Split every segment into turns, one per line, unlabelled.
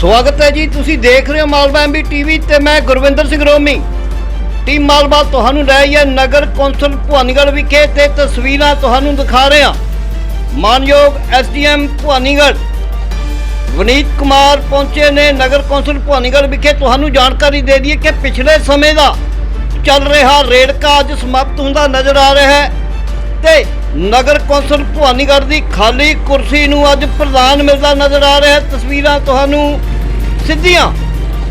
ਸਵਾਗਤ ਹੈ ਜੀ। ਤੁਸੀਂ ਦੇਖ ਰਹੇ ਹੋ ਮਾਲਵਾ ਐਮਬੀ ਟੀਵੀ ਤੇ ਮੈਂ ਗੁਰਵਿੰਦਰ ਸਿੰਘ ਰੋਮੀ। ਟੀਮ ਮਾਲਵਾ ਤੁਹਾਨੂੰ ਲੈ ਆਈ ਹੈ ਨਗਰ ਕੌਂਸਲ ਭਵਾਨੀਗੜ੍ਹ ਵਿਖੇ ਤੇ ਤਸਵੀਰਾਂ ਤੁਹਾਨੂੰ ਦਿਖਾ ਰਹੇ ਹਾਂ। ਮਾਨਯੋਗ ਐਸਡੀਐਮ ਭਵਾਨੀਗੜ੍ਹ ਵਨੀਤ ਕੁਮਾਰ ਪਹੁੰਚੇ ਨੇ। ਨਗਰ ਕੌਂਸਲ ਭਵਾਨੀਗੜ੍ਹ ਵਿਖੇ ਤੁਹਾਨੂੰ ਜਾਣਕਾਰੀ ਦੇ ਦਈਏ ਕਿ ਪਿਛਲੇ ਸਮੇਂ ਦਾ ਚੱਲ ਰਿਹਾ ਰੇੜਕਾ ਅੱਜ ਸਮਾਪਤ ਹੁੰਦਾ ਨਜ਼ਰ ਆ ਰਿਹਾ ਹੈ ਤੇ ਨਗਰ ਕੌਂਸਲ ਭਵਾਨੀਗੜ੍ਹ ਦੀ ਖਾਲੀ ਕੁਰਸੀ ਨੂੰ ਅੱਜ ਪ੍ਰਧਾਨ ਮਿਲਦਾ ਨਜ਼ਰ ਆ ਰਿਹਾ ਤਸਵੀਰਾਂ ਤੁਹਾਨੂੰ ਸਿੱਧੀਆਂ।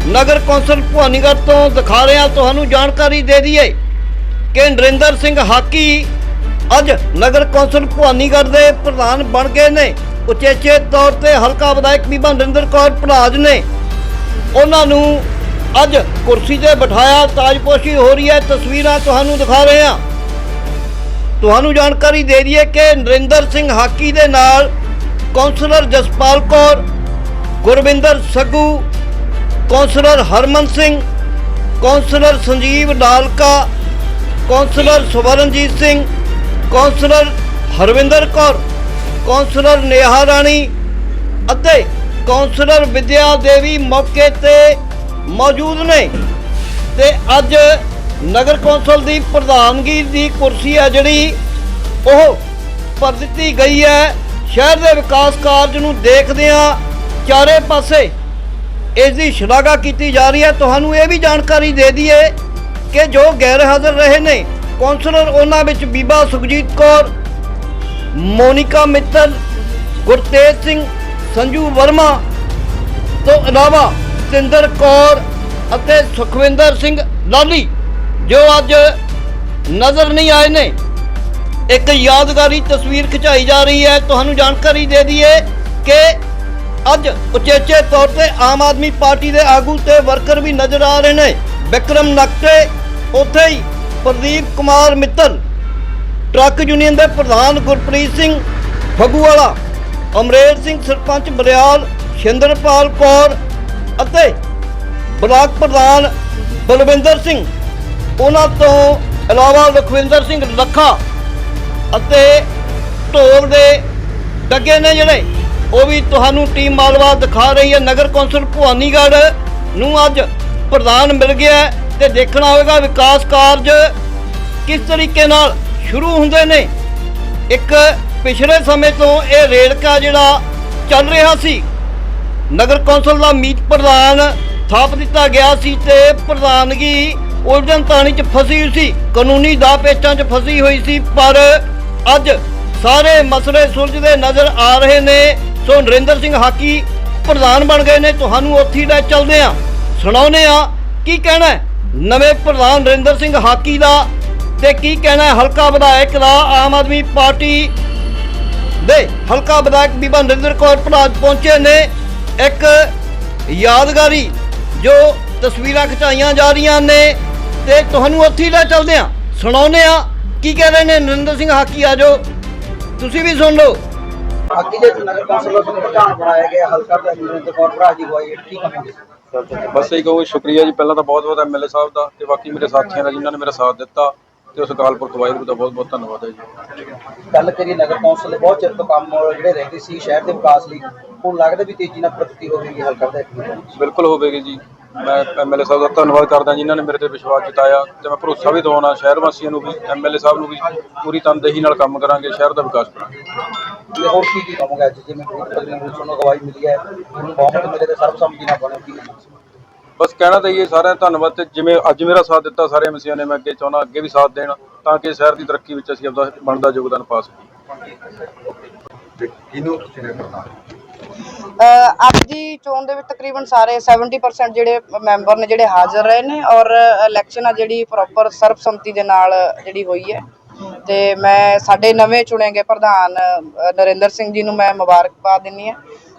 ਨਗਰ ਕੌਂਸਲ ਭਵਾਨੀਗੜ੍ਹ ਤੋਂ ਦਿਖਾ ਰਿਹਾ, ਤੁਹਾਨੂੰ ਜਾਣਕਾਰੀ ਦੇ ਦਈਏ ਕਿ ਨਰਿੰਦਰ ਸਿੰਘ ਹਾਕੀ ਅੱਜ ਨਗਰ ਕੌਂਸਲ ਭਵਾਨੀਗੜ੍ਹ ਦੇ ਪ੍ਰਧਾਨ ਬਣ ਗਏ ਨੇ। ਉਚੇਚੇ ਤੌਰ ਤੇ ਹਲਕਾ ਵਿਧਾਇਕ ਬੀਬਾ ਨਰਿੰਦਰ ਕੌਰ ਭਰਾਜ ਨੇ। ਉਹਨਾਂ ਨੂੰ ਅੱਜ ਕੁਰਸੀ ਤੇ ਬਿਠਾਇਆ, ਤਾਜਪੋਸ਼ੀ ਹੋ ਰਹੀ ਹੈ। ਤਸਵੀਰਾਂ ਤੁਹਾਨੂੰ ਦਿਖਾ ਰਹੇ ਹਾਂ। ਤੁਹਾਨੂੰ ਜਾਣਕਾਰੀ ਦੇ ਦਈਏ ਕਿ ਨਰਿੰਦਰ ਸਿੰਘ ਹਾਕੀ ਦੇ ਨਾਲ councillor Jaspal Kaur, Gurvinder Saggu councillor Harman Singh, councillor Sanjeev Dalka councillor Swaranjit Singh, councillor Harvinder Kaur, councillor Neha Rani ਅਤੇ ਕੌਂਸਲਰ ਵਿਦਿਆ ਦੇਵੀ ਮੌਕੇ ਤੇ ਮੌਜੂਦ ਨੇ। ਤੇ ਅੱਜ ਨਗਰ ਕੌਂਸਲ ਦੀ ਪ੍ਰਧਾਨਗੀ ਦੀ ਕੁਰਸੀ ਹੈ ਜਿਹੜੀ ਉਹ ਭਰ ਦਿੱਤੀ ਗਈ ਹੈ। ਸ਼ਹਿਰ ਦੇ ਵਿਕਾਸ ਕਾਰਜ ਨੂੰ ਦੇਖਦਿਆਂ ਚਾਰੇ ਪਾਸੇ ਇਸ ਦੀ ਸ਼ਲਾਘਾ ਕੀਤੀ ਜਾ ਰਹੀ ਹੈ। ਤੁਹਾਨੂੰ ਇਹ ਵੀ ਜਾਣਕਾਰੀ ਦੇ ਦਈਏ ਕਿ ਜੋ ਗੈਰ ਹਾਜ਼ਰ ਰਹੇ ਨੇ, ਕੌਂਸਲਰ ਉਹਨਾਂ ਵਿੱਚ ਬੀਬਾ ਸੁਖਜੀਤ ਕੌਰ, ਮੋਨਿਕਾ ਮਿੱਤਲ, ਗੁਰਤੇਜ ਸਿੰਘ, ਸੰਜੂ ਵਰਮਾ ਤੋਂ ਇਲਾਵਾ ਸਿੰਦਰ ਕੌਰ ਅਤੇ ਸੁਖਵਿੰਦਰ ਸਿੰਘ ਲਾਲੀ, ਜੋ ਅੱਜ ਨਜ਼ਰ ਨਹੀਂ ਆਏ ਨੇ। ਇੱਕ ਯਾਦਗਾਰੀ ਤਸਵੀਰ ਖਿਚਾਈ ਜਾ ਰਹੀ ਹੈ। ਤੁਹਾਨੂੰ ਜਾਣਕਾਰੀ ਦੇ ਦਈਏ ਕਿ ਅੱਜ ਉਚੇਚੇ ਤੌਰ ਤੇ ਆਮ ਆਦਮੀ ਪਾਰਟੀ ਦੇ ਆਗੂ ਤੇ ਵਰਕਰ ਵੀ ਨਜ਼ਰ ਆ ਰਹੇ ਨੇ। ਵਿਕਰਮ ਨਕਟੇ ਉੱਥੇ ਹੀ ਪ੍ਰਦੀਪ ਕੁਮਾਰ ਮਿੱਤਲ, ਟਰੱਕ ਯੂਨੀਅਨ ਦੇ ਪ੍ਰਧਾਨ ਗੁਰਪ੍ਰੀਤ ਸਿੰਘ, ਫਗੂਵਾਲਾ, ਅਮਰੇਲ ਸਿੰਘ ਸਰਪੰਚ ਬਰਿਆਲ ਸ਼ਿੰਦਰਪਾਲ ਕੌਰ ਅਤੇ ਬਲਾਕ ਪ੍ਰਧਾਨ ਬਲਵਿੰਦਰ ਸਿੰਘ। ਉਹਨਾਂ ਤੋਂ ਇਲਾਵਾ ਲਖਵਿੰਦਰ ਸਿੰਘ ਲੱਖਾ ਅਤੇ ਢੋਲ ਦੇ ਡੱਗੇ ਨੇ ਜਿਹੜੇ। ਉਹ ਵੀ ਤੁਹਾਨੂੰ ਟੀਮ ਮਾਲਵਾ ਦਿਖਾ ਰਹੀ ਹੈ ਨਗਰ ਕੌਂਸਲ ਭਵਾਨੀਗੜ੍ਹ ਨੂੰ ਅੱਜ ਪ੍ਰਧਾਨ ਮਿਲ ਗਿਆ ਹੈ ਤੇ ਦੇਖਣਾ ਹੋਵੇਗਾ ਵਿਕਾਸ ਕਾਰਜ ਕਿਸ ਤਰੀਕੇ ਨਾਲ ਸ਼ੁਰੂ ਹੁੰਦੇ ਨੇ। ਇੱਕ ਪਿਛਲੇ ਸਮੇਂ ਤੋਂ ਇਹ ਰੇੜਕਾ ਜਿਹੜਾ ਚੱਲ ਰਿਹਾ ਸੀ, ਨਗਰ ਕੌਂਸਲ ਦਾ ਮੀਤ ਪ੍ਰਧਾਨ ਥਾਪ ਦਿੱਤਾ ਗਿਆ ਸੀ ਤੇ ਪ੍ਰਧਾਨਗੀ ਉਲਝਣ ਤਾਣੀ 'ਚ ਫਸੀ ਹੋਈ ਸੀ, ਕਾਨੂੰਨੀ ਦਾ ਪੇਚਾਂ 'ਚ ਫਸੀ ਹੋਈ ਸੀ, ਪਰ ਅੱਜ ਸਾਰੇ ਮਸਲੇ ਸੁਲਝਦੇ ਨਜ਼ਰ ਆ ਰਹੇ ਨੇ। ਸੋ ਨਰਿੰਦਰ ਸਿੰਘ ਹਾਕੀ ਪ੍ਰਧਾਨ ਬਣ ਗਏ ਨੇ, ਤੁਹਾਨੂੰ ਉੱਥੇ ਲੈ ਚੱਲਦੇ ਆ ਸੁਣਾਉਨੇ ਆ ਕੀ ਕਹਿਣਾ ਨਵੇਂ ਪ੍ਰਧਾਨ ਨਰਿੰਦਰ ਸਿੰਘ ਹਾਕੀ ਦਾ ਤੇ ਕੀ ਕਹਿਣਾ ਹਲਕਾ ਵਿਧਾਇਕ ਦਾ, ਆਮ ਆਦਮੀ ਪਾਰਟੀ ਦੇ ਹਲਕਾ ਵਿਧਾਇਕ ਬੀਬਾ ਨਰਿੰਦਰ ਕੌਰ ਪ੍ਰਧਾਨ ਪਹੁੰਚੇ ਨੇ। ਇੱਕ ਯਾਦਗਾਰੀ ਜੋ ਤਸਵੀਰਾਂ ਖਿਚਾਈਆਂ ਜਾ ਰਹੀਆਂ ਨੇ ਤੇ ਤੁਹਾਨੂੰ ਉੱਥੇ ਲੈ ਚੱਲਦੇ ਆ ਸੁਣਾਉਨੇ ਆ ਕੀ ਕਹਿ ਰਹੇ ਨੇ ਨਰਿੰਦਰ ਸਿੰਘ ਹਾਕੀ? ਆਜੋ ਤੁਸੀਂ ਵੀ ਸੁਣ ਲਓ।
ਅੱਗੇ ਜੇ ਨਗਰ ਕੌਂਸਲ ਨੂੰ ਪ੍ਰਧਾਨ ਬਣਾਇਆ ਗਿਆ ਹਲਕਾ ਦਾ ਨਰਿੰਦਰ ਕੌਰ ਭਰਾ ਜੀ ਹੋਈ ਕੀ ਕਹਾਂਗੇ?
ਬਸ ਇਹ ਕਹੋ ਸ਼ੁਕਰੀਆ ਜੀ ਪਹਿਲਾਂ ਤਾਂ ਬਹੁਤ ਬਹੁਤ ਐਮਐਲਏ ਸਾਹਿਬ ਦਾ ਤੇ ਬਾਕੀ ਮੇਰੇ ਸਾਥੀਆਂ ਦਾ ਜਿਨ੍ਹਾਂ ਨੇ ਮੇਰਾ ਸਾਥ ਦਿੱਤਾ ਤੇ ਉਸ ਅਕਾਲ ਪੁਰਖ ਵਾਹਿਗੁਰੂ ਦਾ ਬਹੁਤ ਬਹੁਤ ਧੰਨਵਾਦ ਹੈ ਜੀ।
ਗੱਲ ਕਰੀਏ ਨਗਰ ਕੌਂਸਲ ਦੇ ਬਹੁਤ ਚਿਰ ਤੋਂ ਕੰਮ ਜਿਹੜੇ ਰਹਿੰਦੇ ਸੀ ਸ਼ਹਿਰ ਦੇ ਵਿਕਾਸ ਲਈ ਹੁਣ ਲੱਗਦਾ ਵੀ ਤੇਜ਼ੀ ਨਾਲ ਪ੍ਰਗਤੀ ਹੋਵੇਗੀ ਹਲਕਾ ਦਾ
ਬਿਲਕੁਲ ਹੋਵੇਗੀ ਜੀ। ਮੈਂ ਐਮਐਲਏ ਸਾਹਿਬ ਦਾ ਧੰਨਵਾਦ ਕਰਦਾ ਜਿਨ੍ਹਾਂ ਨੇ ਮੇਰੇ ਤੇ ਵਿਸ਼ਵਾਸ ਜਤਾਇਆ ਤੇ ਮੈਂ ਭਰੋਸਾ ਵੀ ਦਵਾਉਣਾ ਸ਼ਹਿਰ ਵਾਸੀਆਂ ਨੂੰ ਵੀ ਐਮਐਲਏ ਸਾਹਿਬ ਨੂੰ ਵੀ ਪੂਰੀ ਤਨਦੇਹੀ ਨਾਲ ਕੰਮ ਕਰਾਂਗੇ ਸ਼ਹਿਰ ਦਾ ਵਿਕਾਸ ਕਰਾਂਗੇ।
ਤੇ ਹੋਰ ਕੀ ਕੀ ਕਹੋਗੇ ਅੱਜ ਜਿਵੇਂ ਪ੍ਰੀਤ ਪਤਨੀ ਨੂੰ ਤੁਹਾਨੂੰ ਅਗਵਾਈ ਮਿਲੀ ਹੈ ਉਹਨੂੰ ਬਹੁਤ ਮਿਲੇ ਤੇ ਸਰਬਸੰਮਤੀ ਨਾਲ ਬਣੇ ਕੀ
ਬਸ ਕਹਿਣਾ ਤਾਂ ਇਹ ਸਾਰਿਆਂ ਦਾ ਧੰਨਵਾਦ ਤੇ ਜਿਵੇਂ ਅੱਜ ਮੇਰਾ ਸਾਥ ਦਿੱਤਾ ਸਾਰੇ ਐਮਸੀਆਂ ਨੇ ਮੈਂ ਅੱਗੇ ਚਾਹੁੰਦਾ ਅੱਗੇ ਵੀ ਸਾਥ ਦੇਣ ਤਾਂ ਕਿ ਸ਼ਹਿਰ ਦੀ ਤਰੱਕੀ ਵਿੱਚ ਅਸੀਂ ਆਪਦਾ ਬਣਦਾ ਯੋਗਦਾਨ ਪਾ ਸਕੀਏ।
ਅੱਜ ਦੀ ਚੋਣ ਦੇ ਵਿੱਚ ਤਕਰੀਬਨ ਸਾਰੇ 70% ਜਿਹੜੇ ਮੈਂਬਰ ਨੇ ਜਿਹੜੇ ਹਾਜ਼ਰ ਰਹੇ ਨੇ ਔਰ ਇਲੈਕਸ਼ਨ ਆ ਜਿਹੜੀ ਪ੍ਰੋਪਰ ਸਰਬਸੰਮਤੀ ਦੇ ਨਾਲ ਜਿਹੜੀ ਹੋਈ ਹੈ। ਤੇ ਮੈਂ ਸਾਡੇ ਨਵੇਂ ਚੁਣੇ ਗਏ ਪ੍ਰਧਾਨ ਨਰਿੰਦਰ ਸਿੰਘ ਜੀ ਨੂੰ ਮੈਂ ਮੁਬਾਰਕਬਾਦ ਦਿੰਨੀ ਆ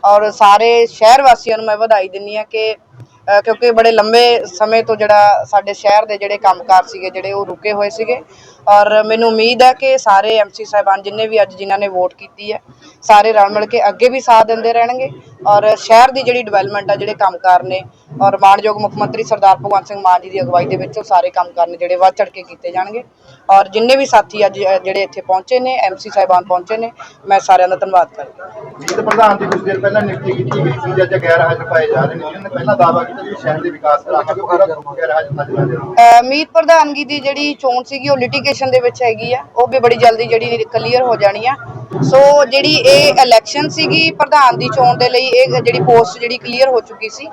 ਔਰ ਸਾਰੇ ਸ਼ਹਿਰ ਵਾਸੀਆਂ ਨੂੰ ਮੈਂ ਵਧਾਈ ਦਿੰਨੀ ਆ ਕਿ ਕਿਉਂਕਿ ਬੜੇ ਲੰਬੇ ਸਮੇਂ ਤੋਂ ਜਿਹੜਾ ਸਾਡੇ ਸ਼ਹਿਰ ਦੇ ਜਿਹੜੇ ਕੰਮਕਾਰ ਸੀਗੇ, ਜਿਹੜੇ ਉਹ ਰੁਕੇ ਹੋਏ ਸੀਗੇ। ਔਰ ਮੈਨੂੰ ਉਮੀਦ ਹੈ ਕਿ ਸਾਰੇ ਐਮਸੀ ਸਾਹਿਬਾਨ ਜਿੰਨੇ ਵੀ ਅੱਜ ਜਿਨ੍ਹਾਂ ਨੇ ਵੋਟ ਕੀਤੀ ਹੈ, ਸਾਰੇ ਰਲ ਮਿਲ ਕੇ ਅੱਗੇ ਵੀ ਸਾਥ ਦਿੰਦੇ ਰਹਿਣਗੇ। ਔਰ ਸ਼ਹਿਰ ਦੀ ਜਿਹੜੀ ਡਿਵੈਲਪਮੈਂਟ ਆ, ਜਿਹੜੇ ਕੰਮਕਾਰ ਨੇ, ਔਰ ਮਾਣਯੋਗ ਮੁੱਖ ਮੰਤਰੀ ਸਰਦਾਰ ਭਗਵੰਤ ਸਿੰਘ ਮਾਨ ਜੀ ਦੀ ਅਗਵਾਈ ਦੇ ਵਿੱਚ ਉਹ ਸਾਰੇ ਕੰਮਕਾਰ ਨੇ ਜਿਹੜੇ ਵੱਧ ਚੜ ਕੇ ਕੀਤੇ ਜਾਣਗੇ। ਔਰ ਜਿੰਨੇ ਵੀ ਸਾਥੀ ਅੱਜ ਜਿਹੜੇ ਇੱਥੇ ਪਹੁੰਚੇ ਨੇ ਐਮਸੀ ਸਾਹਿਬਾਨ ਪਹੁੰਚੇ ਨੇ, ਮੈਂ ਸਾਰਿਆਂ ਦਾ ਧੰਨਵਾਦ ਕਰਦਾ ਹਾਂ।
ਪ੍ਰਧਾਨ ਦੀ ਕੁਝ ਦੇਰ ਪਹਿਲਾਂ ਨਿਯੁਕਤੀ ਕੀਤੀ ਗਈ ਸੀ ਜਦ ਗੈਰ ਹਾਜ਼ਰ ਪਾਏ ਜਾ ਰਹੇ ਨੇ ਉਹਨਾਂ ਨੇ। ਪਹਿਲਾਂ ਦਾਅਵਾ ਸ਼ਹਿਰ ਦੇ ਵਿਕਾਸ
ਮੀਤ ਪ੍ਰਧਾਨਗੀ ਦੀ ਜਿਹੜੀ ਚੋਣ ਸੀਗੀ, ਉਹ ਲਿਟੀਗੇਸ਼ਨ ਦੇ ਵਿੱਚ ਹੈਗੀ ਆ। ਉਹ ਵੀ ਬੜੀ ਜਲਦੀ ਜਿਹੜੀ ਕਲੀਅਰ ਹੋ ਜਾਣੀ ਆ। ਸੋ ਜਿਹੜੀ ਇਹ ਇਲੈਕਸ਼ਨ ਸੀਗੀ ਪ੍ਰਧਾਨ ਦੀ ਚੋਣ ਦੇ ਲਈ, ਇਹ ਜਿਹੜੀ ਪੋਸਟ ਜਿਹੜੀ ਕਲੀਅਰ ਹੋ ਚੁੱਕੀ ਸੀ।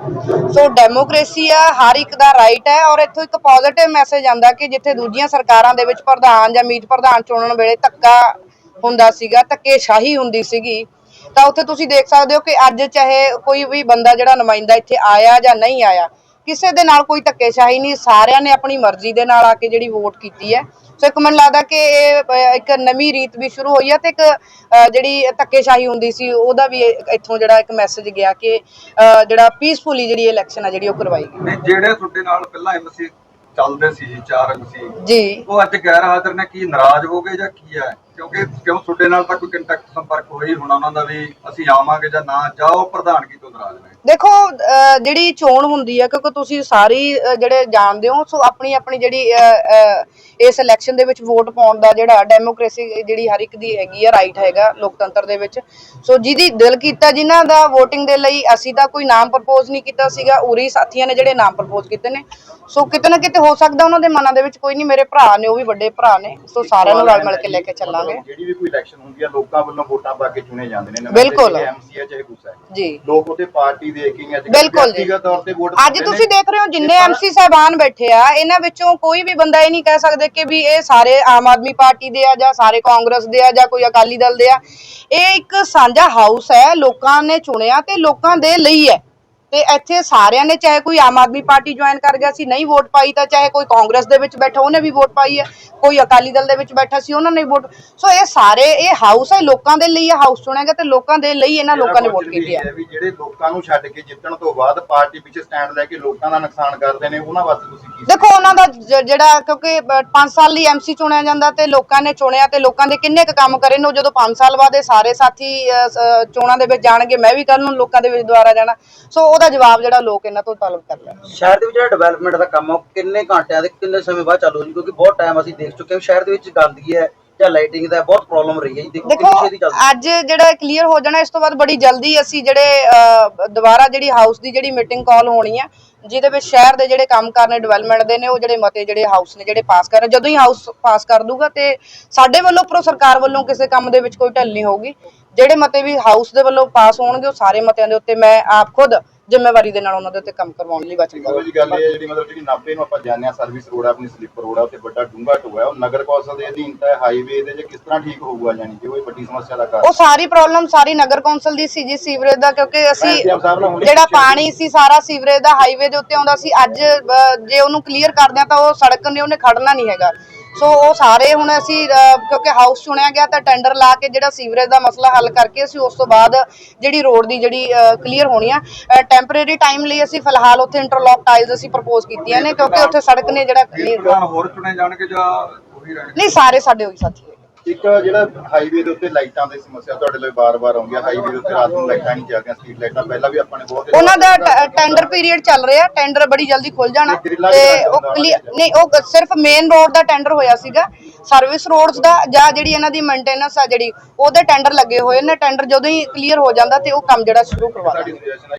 ਸੋ ਡੈਮੋਕ੍ਰੇਸੀ ਆ, ਹਰ ਇੱਕ ਦਾ ਰਾਈਟ ਹੈ ਔਰ ਇੱਥੋਂ ਇੱਕ ਪੋਜ਼ਿਟਿਵ ਮੈਸੇਜ ਆਂਦਾ ਕਿ ਜਿੱਥੇ ਦੂਜੀਆਂ ਸਰਕਾਰਾਂ ਦੇ ਵਿੱਚ ਪ੍ਰਧਾਨ ਜਾਂ ਮੀਤ ਪ੍ਰਧਾਨ ਚੁਣਨ ਵੇਲੇ ਧੱਕਾ ਹੁੰਦਾ ਸੀਗਾ, ਧੱਕੇਸ਼ਾਹੀ ਹੁੰਦੀ ਸੀਗੀ ਤਾਂ ਉੱਥੇ ਤੁਸੀਂ ਦੇਖ ਸਕਦੇ ਹੋ ਕਿ ਅੱਜ ਚਾਹੇ ਕੋਈ ਵੀ ਬੰਦਾ ਜਿਹੜਾ ਨੁਮਾਇੰਦਾ ਇੱਥੇ ਆਇਆ ਜਾਂ ਨਹੀਂ ਆਇਆ ਕਿਸੇ ਦੇ ਨਾਲ ਕੋਈ ਧੱਕੇਸ਼ਾਹੀ ਨਹੀਂ ਸਾਰਿਆਂ ਨੇ ਆਪਣੀ ਮਰਜ਼ੀ ਦੇ ਨਾਲ ਆ ਕੇ ਜਿਹੜੀ ਵੋਟ ਕੀਤੀ ਹੈ। ਸੋ ਇੱਕ ਮੈਨੂੰ ਲੱਗਦਾ ਕਿ ਇਹ ਇੱਕ ਨਵੀਂ ਰੀਤ ਵੀ ਸ਼ੁਰੂ ਹੋਈ ਹੈ ਤੇ ਇੱਕ ਜਿਹੜੀ ਧੱਕੇਸ਼ਾਹੀ ਹੁੰਦੀ ਸੀ ਉਹਦਾ ਵੀ ਇੱਥੋਂ ਜਿਹੜਾ ਇੱਕ ਮੈਸੇਜ ਗਿਆ ਕਿ ਜਿਹੜਾ ਪੀਸਫੁਲੀ ਜਿਹੜੀ ਇਲੈਕਸ਼ਨ ਆ ਜਿਹੜੀ ਉਹ ਕਰਵਾਈ ਗਈ।
ਜਿਹੜੇ ਤੁਹਾਡੇ ਨਾਲ ਪਹਿਲਾਂ ਐਮਸੀ ਚੱਲਦੇ ਸੀ ਜੀ ਚਾਰ ਐਮਸੀ
ਜੀ।
ਉਹ ਅੱਜ ਗੈਰ ਹਾਜ਼ਰ ਨੇ ਕੀ ਨਾਰਾਜ਼ ਹੋ ਗਏ ਜਾਂ ਕੀ ਹੈ? ਕਿਉਂਕਿ ਕਿਉਂ ਤੁਹਾਡੇ ਨਾਲ ਤਾਂ ਕੋਈ ਕੰਟੈਕਟ ਸੰਪਰਕ ਹੋਈ ਹੋਣਾ ਉਹਨਾਂ ਦਾ ਵੀ ਅਸੀਂ ਆਵਾਂਗੇ ਜਾਂ ਨਾ ਜਾਓ ਪ੍ਰਧਾਨਗੀ ਤੋਂ ਨਾਰਾਜ਼ ਨੇ।
ਦੇਖੋ ਅਹ, ਜਿਹੜੀ ਚੋਣ ਹੁੰਦੀ ਹੈ ਕਿਉਂਕਿ ਤੁਸੀਂ ਸਾਰੀ ਅਹ, ਜਿਹੜੇ ਜਾਣਦੇ ਹੋ ਸੋ ਆਪਣੀ ਆਪਣੀ ਜਿਹੜੀ ਅਹ, ਅਹ, ਇਸ ਇਲੈਕਸ਼ਨ ਦੇ ਵਿੱਚ ਵੋਟ ਪਾਉਣ ਦਾ ਜਿਹੜਾ ਡੈਮੋਕ੍ਰੇਸੀ ਜਿਹੜੀ ਹਰ ਇੱਕ ਦੀ ਹੈਗੀ ਆ ਰਾਈਟ ਹੈਗਾ ਲੋਕਤੰਤਰ ਦੇ ਵਿੱਚ। ਸੋ ਜਿਹਦੀ ਦਿਲ ਕੀਤਾ ਜਿਨ੍ਹਾਂ ਦਾ VOTING ਦੇ ਲਈ ਅਸੀਂ ਤਾਂ ਕੋਈ ਨਾਮ ਪ੍ਰਪੋਜ਼ ਨਹੀਂ ਕੀਤਾ ਸੀਗਾ ਉਰੀ ਸਾਥੀਆਂ ਨੇ ਜਿਹੜੇ ਨਾਮ ਪ੍ਰਪੋਜ਼ ਕੀਤੇ ਨੇ। ਸੋ ਕਿਤੇ ਨਾ ਕਿਤੇ ਹੋ ਸਕਦਾ ਉਹਨਾਂ ਦੇ ਮਨਾਂ ਦੇ ਵਿੱਚ ਕੋਈ ਨਹੀਂ ਮੇਰੇ ਭਰਾ ਨੇ ਉਹ ਵੀ ਵੱਡੇ ਭਰਾ ਨੇ ਸੋ ਸਾਰਿਆਂ ਨੂੰ ਰਲ ਮਿਲ ਕੇ ਲੈ ਕੇ ਚੱਲਾਂਗੇ
ਜਿਹੜੀ ਵੀ ਕੋਈ ਇਲੈਕਸ਼ਨ ਹੁੰਦੀ ਹੈ ਲੋਕਾਂ ਵੱਲੋਂ ਵੋਟਾਂ ਪਾ ਕੇ ਚੁਣੇ ਜਾਂਦੇ ਨੇ
ਬਿਲਕੁਲ।
ਐਮਸੀ ਹੈ ਚਾਹੇ ਹੈ
ਜੀ
ਲੋਕ ਉਹਦੇ ਪਾਰਟੀ ਦੇ ਕਿੰਗ ਅੱਜ
ਬਿਲਕੁਲ ਜੀ।
ਵਿਅਕਤੀਗਤ ਤੌਰ ਤੇ ਵੋਟ
ਅੱਜ
ਪਾਉਂਦੇ
ਤੁਸੀਂ
ਨੇ।
ਦੇਖ ਰਹੇ ਹੋ ਜਿੰਨੇ ਐਮਸੀ ਸਾਹਿਬਾਨ ਬੈਠੇ ਆ ਇਹਨਾਂ ਵਿੱਚੋਂ ਕੋਈ ਵੀ ਬੰਦਾ ਇਹ ਨਹੀਂ ਕਹਿ ਸਕਦੇ ਕਿ ਵੀ ਇਹ ਸਾਰੇ ਆਮ ਆਦਮੀ ਪਾਰਟੀ ਦੇ ਆ ਜਾਂ ਸਾਰੇ ਕਾਂਗਰਸ ਦੇ ਆ ਜਾਂ ਕੋਈ ਅਕਾਲੀ ਦਲ ਦੇ ਆ ਇਹ ਇੱਕ ਸਾਂਝਾ ਹਾਊਸ ਹੈ ਲੋਕਾਂ ਨੇ ਚੁਣਿਆ ਤੇ ਲੋਕਾਂ ਦੇ ਲਈ ਹੈ ਤੇ ਇੱਥੇ ਸਾਰਿਆਂ ਨੇ ਚਾਹੇ ਕੋਈ ਆਮ ਆਦਮੀ ਪਾਰਟੀ ਜੁਆਇਨ ਕਰ ਗਿਆ ਸੀ ਨਹੀਂ ਵੋਟ ਪਾਈ ਤਾਂ ਚਾਹੇ ਕੋਈ ਕਾਂਗਰਸ ਦੇ ਵਿੱਚ ਬੈਠਾ ਉਹਨੇ ਵੀ ਵੋਟ ਪਾਈ ਹੈ। ਕੋਈ ਅਕਾਲੀ ਦਲ ਦੇ ਵਿੱਚ ਬੈਠਾ ਸੀ ਉਹਨਾਂ ਨੇ ਵੀ ਵੋਟ ਸੋ ਇਹ ਸਾਰੇ ਇਹ ਹਾਊਸ ਹੈ ਲੋਕਾਂ ਦੇ ਲਈ ਇਹ ਹਾਊਸ ਚੁਣਿਆ ਗਿਆ ਤੇ ਲੋਕਾਂ ਦੇ ਲਈ ਇਹਨਾਂ ਲੋਕਾਂ ਨੇ ਵੋਟ ਕੀਤੀ ਹੈ
ਜਿਹੜੇ ਲੋਕਾਂ ਨੂੰ ਛੱਡ ਕੇ ਜਿੱਤਣ ਤੋਂ ਬਾਅਦ ਪਾਰਟੀ ਪਿੱਛੇ ਸਟੈਂਡ ਲੈ ਕੇ ਲੋਕਾਂ ਦਾ ਨੁਕਸਾਨ ਕਰਦੇ ਨੇ ਉਹਨਾਂ ਵਾਸਤੇ ਤੁਸੀਂ ਕੀ
ਦੇਖੋ ਉਹਨਾਂ ਦਾ ਜਿਹੜਾ ਕਿਉਂਕਿ 5 ਸਾਲ ਲਈ ਐਮਸੀ ਚੁਣਿਆ ਜਾਂਦਾ ਤੇ ਲੋਕਾਂ ਨੇ ਚੁਣਿਆ ਤੇ ਲੋਕਾਂ ਦੇ ਕਿੰਨੇ ਕੁ ਕੰਮ ਕਰੇ ਨੇ ਉਹ ਜਦੋਂ 5 ਸਾਲ ਬਾਅਦ ਇਹ ਸਾਰੇ ਸਾਥੀ ਚੋਣਾਂ ਦੇ ਵਿੱਚ ਜਾਣਗੇ ਮੈਂ ਵੀ ਕੱਲ ਨੂੰ ਲੋਕਾਂ ਦੇ ਵਿੱਚ ਦੁਆਰਾ ਜਾਣਾ। ਸੋ ਉਹਦਾ ਜਵਾਬ ਜਿਹੜਾ ਲੋਕ ਇਹਨਾਂ ਤੋਂ ਤਲਬ ਕਰ ਲੈਣ।
ਸ਼ਹਿਰ ਦੇ ਵਿੱਚ ਜਿਹੜਾ ਡਿਵੈਲਪਮੈਂਟ ਦਾ ਕੰਮ ਆ ਉਹ ਕਿੰਨੇ ਘੰਟਿਆਂ ਦੇ ਕਿੰਨੇ ਸਮੇਂ ਬਾਅਦ ਚਾਲੂ ਹੋ? ਜੀ ਕਿਉਂਕਿ ਬਹੁਤ ਟਾਈਮ ਅਸੀਂ ਦੇਖ ਚੁੱਕੇ ਹਾਂ ਸ਼ਹਿਰ ਦੇ ਵਿੱਚ ਗੰਦਗੀ ਹੈ ਜਾਂ ਲਾਈਟਿੰਗ ਦਾ ਬਹੁਤ ਪ੍ਰੋਬਲਮ ਰਹੀ ਹੈ ਜੀ। ਦੇਖੋ ਕਿੰਨੀ ਛੇਤੀ ਚੱਲਦੀ
ਅੱਜ ਜਿਹੜਾ ਕਲੀਅਰ ਹੋ ਜਾਣਾ ਇਸ ਤੋਂ ਬਾਅਦ ਬੜੀ ਜਲਦੀ ਅਸੀਂ ਜਿਹੜੇ ਦੁਬਾਰਾ ਜਿਹੜੀ ਹਾਊਸ ਦੀ ਜਿਹੜੀ ਮੀਟਿੰਗ ਕਾਲ ਹੋਣੀ ਆ ਜਿਹਦੇ ਵਿੱਚ ਸ਼ਹਿਰ ਦੇ ਜਿਹੜੇ ਕੰਮ ਕਰਨੇ ਡਿਵੈਲਪਮੈਂਟ ਦੇ ਨੇ ਉਹ ਜਿਹੜੇ ਮਤੇ ਜਿਹੜੇ ਹਾਊਸ ਨੇ ਜਿਹੜੇ ਪਾਸ ਕਰ ਜਦੋਂ ਹੀ ਹਾਊਸ ਪਾਸ ਕਰ ਦੂਗਾ ਤੇ ਸਾਡੇ ਵੱਲੋਂ ਪ੍ਰੋ ਸਰਕਾਰ ਵੱਲੋਂ ਕਿਸੇ ਕੰਮ ਦੇ ਵਿੱਚ ਕੋਈ ਢਿੱਲ ਨਹੀਂ ਹੋਊਗੀ। ਜਿਹੜੇ ਮਤੇ ਵੀ ਹਾਊਸ ਦੇ ਵੱਲੋਂ ਪਾਸ ਹੋਣਗੇ ਉਹ ਸਾਰੇ ਮਤਿਆਂ ਦੇ ਉੱਤੇ ਮੈਂ ਆਪ ਖੁਦ ਜ਼ਿੰਮੇਵਾਰੀ ਦੇ ਨਾਲ ਉਹਨਾਂ ਦੇ ਉੱਤੇ ਕੰਮ ਕਰਵਾਉਣ ਲਈ ਵਚਨ
ਉਹੋ ਜੀ ਗੱਲ ਇਹ ਹੈ ਜਿਹੜੀ ਮਤਲਬ ਜਿਹੜੀ ਨਾਭੇ ਨੂੰ ਆਪਾਂ ਜਾਣਦੇ ਹਾਂ ਸਰਵਿਸ ਰੋਡ ਆ ਆਪਣੀ ਸਲੀਪਰ ਰੋਡ ਆ ਉੱਤੇ ਵੱਡਾ ਡੂੰਘਾ ਟੋਆ ਹੈ ਉਹ ਨਗਰ ਕੌਂਸਲ ਦੇ ਅਧੀਨ ਤਾਂ ਹਾਈਵੇ ਦੇ ਜੇ ਕਿਸ ਤਰ੍ਹਾਂ ਠੀਕ ਹੋਊਗਾ ਯਾਨੀ ਕਿ ਉਹ ਵੱਡੀ ਸਮੱਸਿਆ ਦਾ ਕਾਰਨ
ਉਹ ਸਾਰੀ ਪ੍ਰੋਬਲਮ ਸਾਰੀ ਨਗਰ ਕੌਂਸਲ ਦੀ ਸੀ ਜੀ ਸੀਵਰੇਜ ਦਾ ਕਿਉਂਕਿ ਅਸੀਂ ਜਿਹੜਾ। ਪਾਣੀ ਸੀ ਸਾਰਾ ਸੀਵਰੇਜ ਦਾ ਹਾਈਵੇ ਦੇ ਉੱਤੇ ਆਉਂਦਾ ਸੀ ਅੱਜ ਜੇ ਉਹਨੂੰ ਕਲੀਅਰ ਕਰਦੇ ਆ ਤਾਂ ਉਹ ਸੜਕ ਨੇ ਉਹਨੇ ਖੜਨਾ ਨਹੀਂ ਹੈਗਾ ਸੋ ਉਹ ਸਾਰੇ ਹੁਣ ਅਸੀਂ ਕਿਉਂਕਿ ਹਾਊਸ ਚੁਣਿਆ ਗਿਆ ਤਾਂ ਟੈਂਡਰ ਲਾ ਕੇ ਜਿਹੜਾ ਸੀਵਰੇਜ ਦਾ ਮਸਲਾ ਹੱਲ ਕਰਕੇ ਅਸੀਂ ਉਸ ਤੋਂ ਬਾਅਦ ਜਿਹੜੀ ਰੋਡ ਦੀ ਜਿਹੜੀ ਕਲੀਅਰ ਹੋਣੀ ਆ ਟੈਂਪਰੇਰੀ ਟਾਈਮ ਲਈ ਅਸੀਂ ਫਿਲਹਾਲ ਉੱਥੇ ਇੰਟਰਲੌਕ ਟਾਈਲਸ ਅਸੀਂ ਪ੍ਰਪੋਜ਼ ਕੀਤੀਆਂ ਨੇ ਕਿਉਂਕਿ ਉੱਥੇ ਸੜਕ ਨੇ ਜਿਹੜਾ
ਹੋਰ ਚੁਣੇ ਜਾਣਗੇ ਜਾਂ ਉਹੀ ਰਹਿਣਗੇ
ਨਹੀਂ ਸਾਰੇ ਸਾਡੇ ਉਹੀ ਸਾਥੀ।
ਇੱਕ ਜਿਹੜਾ ਹਾਈਵੇ ਦੇ ਉੱਤੇ ਲਾਈਟਾਂ ਦੀ ਸਮੱਸਿਆ ਤੁਹਾਡੇ ਲਈ ਬਾਰ-ਬਾਰ ਆਉਂਦੀ ਹੈ ਹਾਈਵੇ ਦੇ ਉੱਤੇ ਰਾਤ ਨੂੰ ਲਾਈਟਾਂ ਨਹੀਂ ਚੱਲਦੀਆਂ ਸਟਰੀਟ ਲਾਈਟਾਂ। ਪਹਿਲਾਂ ਵੀ ਆਪਾਂ ਨੇ ਬਹੁਤ
ਉਹਨਾਂ ਦਾ ਟੈਂਡਰ ਪੀਰੀਅਡ ਚੱਲ ਰਿਹਾ ਟੈਂਡਰ ਬੜੀ ਜਲਦੀ ਖੁੱਲ ਜਾਣਾ।
ਤੇ ਗਰਿੱਲਾਂ
ਤੇ
ਵੀ
ਉਹ ਨਹੀਂ ਉਹ ਸਿਰਫ ਮੇਨ ਰੋਡ ਦਾ ਟੈਂਡਰ ਹੋਇਆ ਸੀਗਾ। ਸਰਵਿਸ ਰੋਡਸ ਦਾ ਜਾਂ ਜਿਹੜੀ ਇਹਨਾਂ ਦੀ ਮੇਨਟੇਨੈਂਸ ਆ ਜਿਹੜੀ ਉਹਦੇ ਟੈਂਡਰ ਲੱਗੇ ਹੋਏ ਨੇ। ਟੈਂਡਰ ਜਦੋਂ ਹੀ ਕਲੀਅਰ ਹੋ ਜਾਂਦਾ ਤੇ ਉਹ ਕੰਮ ਜਿਹੜਾ ਸ਼ੁਰੂ ਕਰਵਾ ਦਾਂਗੇ
ਸਾਡੀ ਸੁਜੈਸ਼ਨ